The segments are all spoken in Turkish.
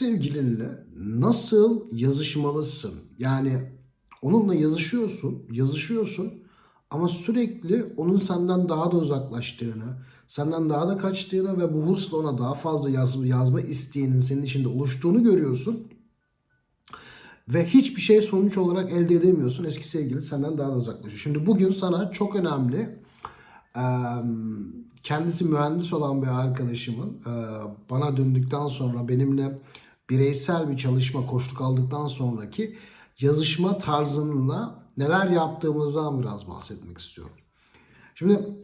sevgilinle nasıl yazışmalısın? Yani onunla yazışıyorsun, yazışıyorsun ama sürekli onun senden daha da uzaklaştığını, senden daha da kaçtığını ve bu hırsla ona daha fazla yaz, yazma isteğinin senin içinde oluştuğunu görüyorsun. Ve hiçbir şey sonuç olarak elde edemiyorsun. Eski sevgili senden daha da uzaklaşıyor. Şimdi bugün sana çok önemli kendisi mühendis olan bir arkadaşımın bana döndükten sonra benimle bireysel bir çalışma koştuk aldıktan sonraki yazışma tarzında neler yaptığımızdan biraz bahsetmek istiyorum. Şimdi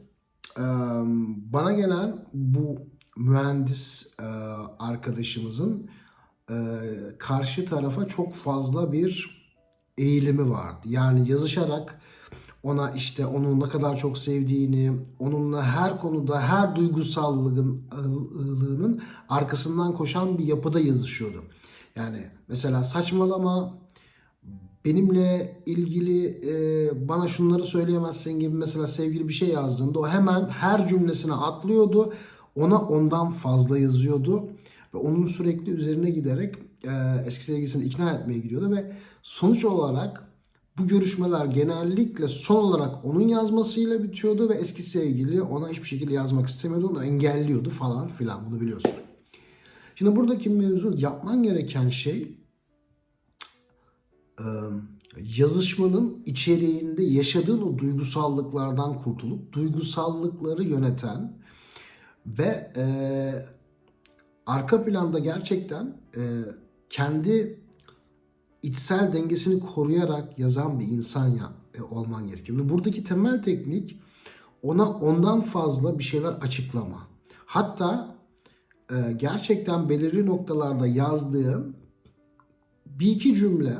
bana gelen bu mühendis arkadaşımızın karşı tarafa çok fazla bir eğilimi vardı. Yani yazışarak ona işte onu ne kadar çok sevdiğini, onunla her konuda her duygusallığın ıı, arkasından koşan bir yapıda yazışıyordu. Yani mesela saçmalama, benimle ilgili e, bana şunları söyleyemezsin gibi mesela sevgili bir şey yazdığında o hemen her cümlesine atlıyordu. Ona ondan fazla yazıyordu ve onun sürekli üzerine giderek e, eski sevgilisini ikna etmeye gidiyordu ve sonuç olarak bu görüşmeler genellikle son olarak onun yazmasıyla bitiyordu ve eski sevgili ona hiçbir şekilde yazmak istemiyordu. Onu engelliyordu falan filan bunu biliyorsun. Şimdi buradaki mevzu yapman gereken şey yazışmanın içeriğinde yaşadığın o duygusallıklardan kurtulup duygusallıkları yöneten ve e, arka planda gerçekten e, kendi içsel dengesini koruyarak yazan bir insan ya, e, olman gerekiyor. Ve buradaki temel teknik ona ondan fazla bir şeyler açıklama. Hatta e, gerçekten belirli noktalarda yazdığın bir iki cümle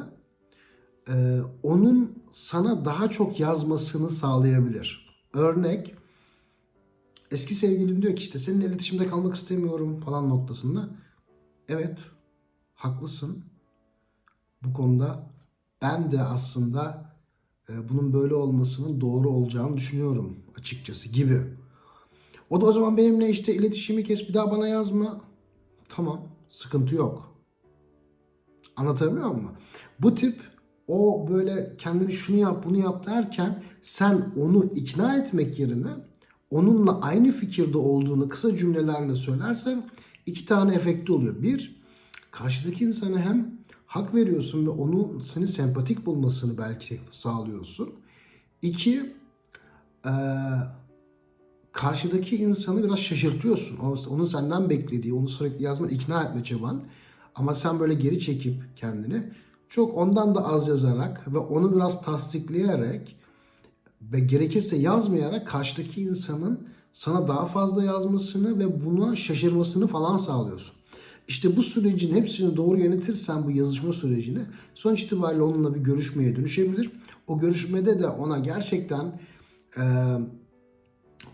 e, onun sana daha çok yazmasını sağlayabilir. Örnek eski sevgilin diyor ki işte seninle iletişimde kalmak istemiyorum falan noktasında. Evet haklısın bu konuda ben de aslında e, bunun böyle olmasının doğru olacağını düşünüyorum açıkçası gibi. O da o zaman benimle işte iletişimi kes bir daha bana yazma. Tamam sıkıntı yok. Anlatabiliyor muyum? Bu tip o böyle kendini şunu yap bunu yap derken sen onu ikna etmek yerine onunla aynı fikirde olduğunu kısa cümlelerle söylersen iki tane efekti oluyor. Bir, karşıdaki insana hem hak veriyorsun ve onu seni sempatik bulmasını belki sağlıyorsun. İki, e, karşıdaki insanı biraz şaşırtıyorsun. Onun senden beklediği, onu sürekli yazman, ikna etme çaban. Ama sen böyle geri çekip kendini çok ondan da az yazarak ve onu biraz tasdikleyerek ve gerekirse yazmayarak karşıdaki insanın sana daha fazla yazmasını ve buna şaşırmasını falan sağlıyorsun. İşte bu sürecin hepsini doğru yönetirsen bu yazışma sürecini sonuç itibariyle onunla bir görüşmeye dönüşebilir. O görüşmede de ona gerçekten e,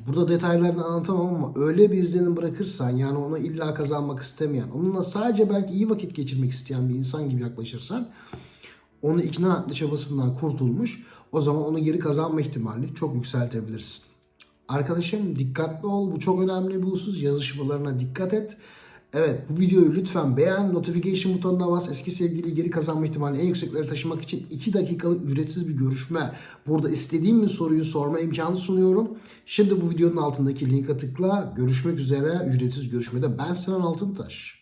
burada detaylarını anlatamam ama öyle bir izlenim bırakırsan yani onu illa kazanmak istemeyen, onunla sadece belki iyi vakit geçirmek isteyen bir insan gibi yaklaşırsan onu ikna etme çabasından kurtulmuş o zaman onu geri kazanma ihtimalini çok yükseltebilirsin. Arkadaşım dikkatli ol. Bu çok önemli bir husus. Yazışmalarına dikkat et. Evet bu videoyu lütfen beğen. Notification butonuna bas. Eski sevgiliyi geri kazanma ihtimalini en yükseklere taşımak için 2 dakikalık ücretsiz bir görüşme. Burada istediğim bir soruyu sorma imkanı sunuyorum. Şimdi bu videonun altındaki linke tıkla. Görüşmek üzere ücretsiz görüşmede. Ben Sinan Altıntaş.